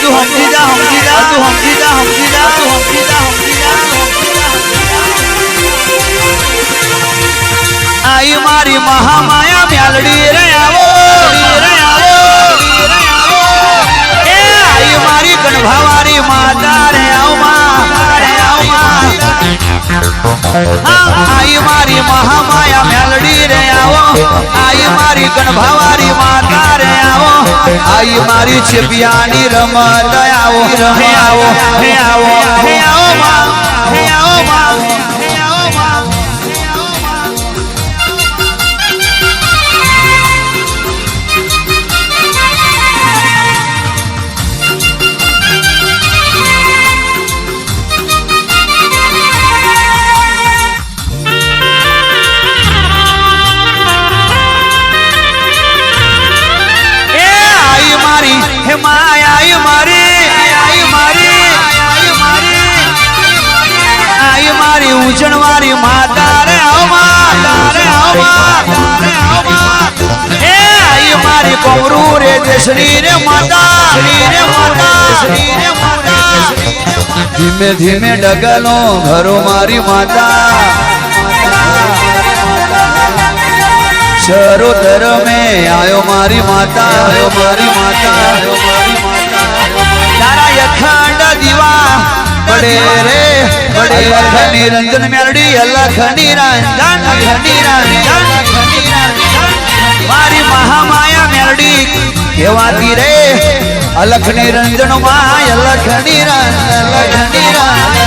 તું સમજી જા સમજી જા તું સમજી જા સમજી જા તું સમજી જા સમજી જા આઈ મારી મહામાયા મ્યાલડી રે આવો. રે આવો એ આઈ મારી કણભાવારી માતા રે આવમાં રે આવમાં. આઈ મારી મહામાયા આઈ મારી ગણભાવારી માતા રે આવો. આઈ મારી છેપિયાની રમત, આવો. હે આવો હે આવો હે આવો માં હે આવો, માં. મારી ઉજણવારી માતા રે આવ માતા રે આવ માતા રે આવ મા એ આઈ મારી કોમરુ રે દેશરી રે માતા શ્રી રે માતા શ્રી રે માતા. ધીમે ધીમે ડગલો ઘરો મારી માતા. ચરોતર મેં આયો મારી માતા, આયો મારી માતા. આયો મારી માતા તારા અખંડ દીવા બડે રે. નિરંજન મેલડી અલખ નિરંજન ખંડી રંજન ખંડી રંજન મારી મહામાયા મેલડી, કહેવાતી રે અલખ નિરંજનમાં અલખ નિરંજન અલખ નિરંજન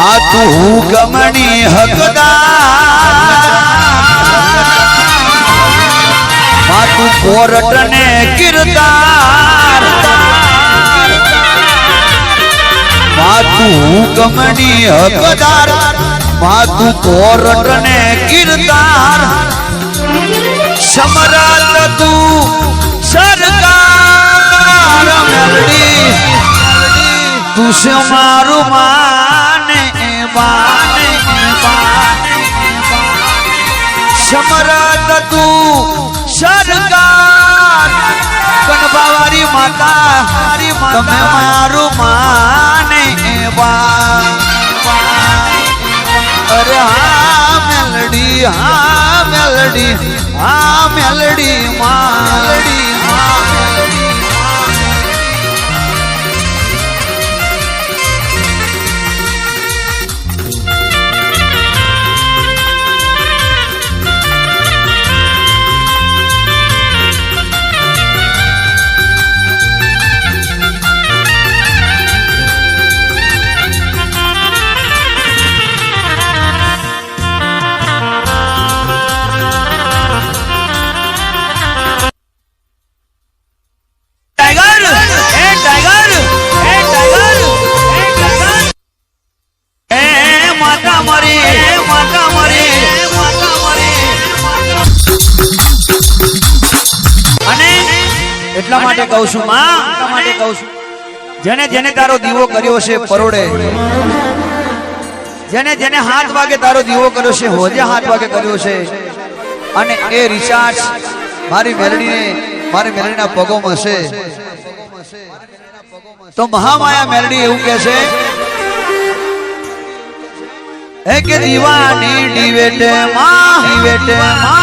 હું ગમણી હકદાર. માતું કોરટ ને કિરદાર. માતું ગમણી હકદાર. માતું કોરટ ને કિરદાર. સમરાત તું સરકાર. તું છે બાને સમરત તું સરકાર કનબાવારી માતા, તમે મારું માને બા અરે હા મેલડી હા મેલડી હા મેલડી માલડી એટલા માટે કહું છું, માં, એટલા માટે કહું છું. જેને જેને તારો દીવો કર્યો છે, પરોડે. જેને જેને હાથ વાગે તારો દીવો કર્યો છે, હોજે હાથ વાગે કર્યો છે. અને એ રિચાર્જ મારી મેલડીને, મારી મેલડીના પગોમાં છે. તો મહામાયા મેલડી એવું કે છે, હે કે દીવાની ડીવેટે, માં ડીવેટે, માં.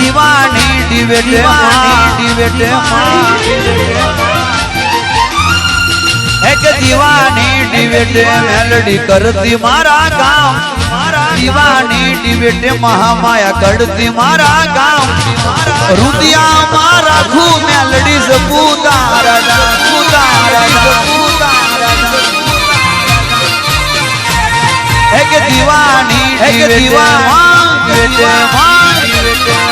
દીવાની ડીવેટે માં ડીવેટે માં એક દીવાની ડિવેટે મેલડી કરતી મારા ગામ. મારા દીવાની ડિવેટે મહામાયા કરતી મારા ગામ. રૂપિયા મારા ખુ મેલડી સપુતારા એક દીવાની એક દીવા માં ડિવેટે માં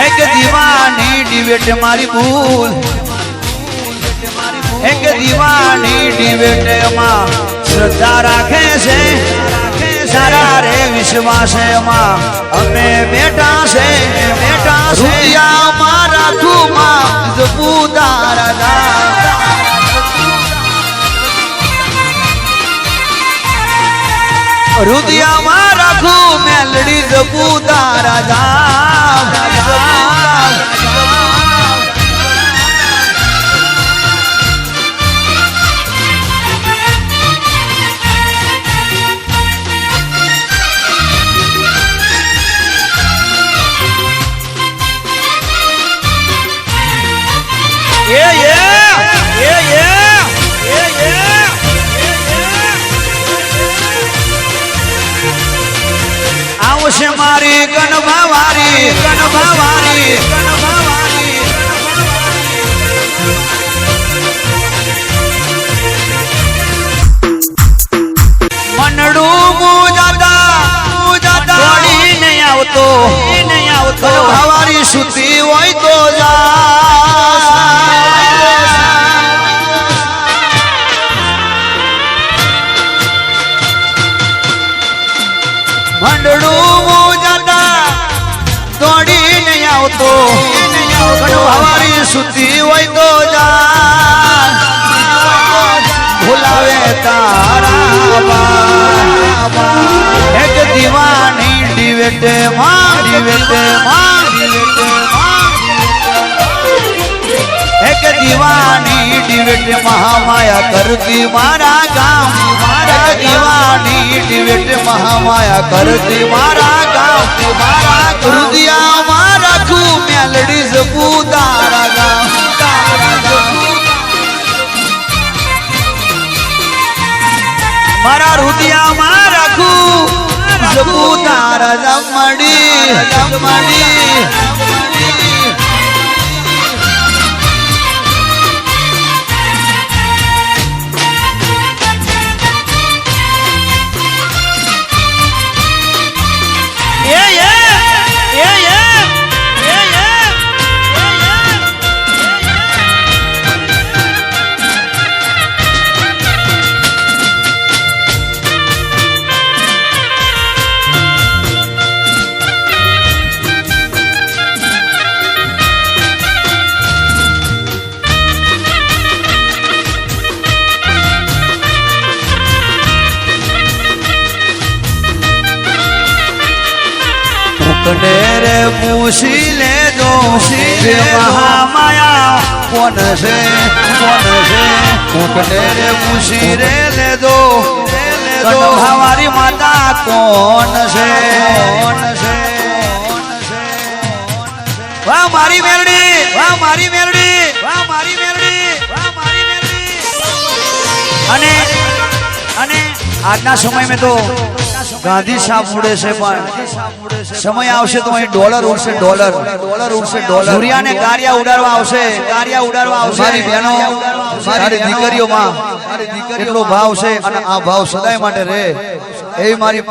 એક દીવાની ડિબેટ મારી ભૂલ. એક દીવાની ડિબેટમાં શ્રદ્ધા રાખે છે. સારા રે વિશ્વાસમાં અમે બેઠા છે બેઠા છે. રૂપિયામાં રાખું માં રુદિયામાં રાખું મેલડી જપુદારા ધામ આવશે મારી કનભાવારી કનભાવારી કનભાવારી મનડું મુજાતા દોડી નહીં આવતો. નહીં આવતો. કનભાવારી સુતી હોય તો જા. હવારી સુતી હોય તો જા ભૂલાવે તારા એક દીવાની ડિવેટે માં ડિવેટે માં ડિવેટે માં. એક દીવાની ડિવેટ મહામાયા કરતી મારા ગામ. મારા દીવાની ડિવેટ મહામાયા કરતી મારા ગામ. મારા હૃદયા મારા ખુ મેલડી જપુદારા ગામ મારા હૃદયા મારા ખુ જપુદારા જમડી જમડી Yeah, રે દો લેજો જે મહામાયા કોણ છે કોણ છે? મુકને રે મુશી રે લે દો હવારી માતા કોણ છે? કોણ છે? વાહ મારી મેરડી વાહ મારી મેરડી વાહ મારી મેરડી વાહ મારી મેરડી અને અને આજના સમયમાં તો ગાંધી સાહેબ ઉડે છે પણ સમય આવશે તો અહીં ડોલર ઉડશે ડોલર. ડોલર ઉડશે ડોલર સૂર્યાને ગારિયા ઉડાડવા આવશે. ગારિયા ઉડાડવા આવશે. મારી બહેનો મારી દીકરીઓમાં એટલો ભાવ છે અને આ ભાવ સદાય માટે રહે. એવી મારી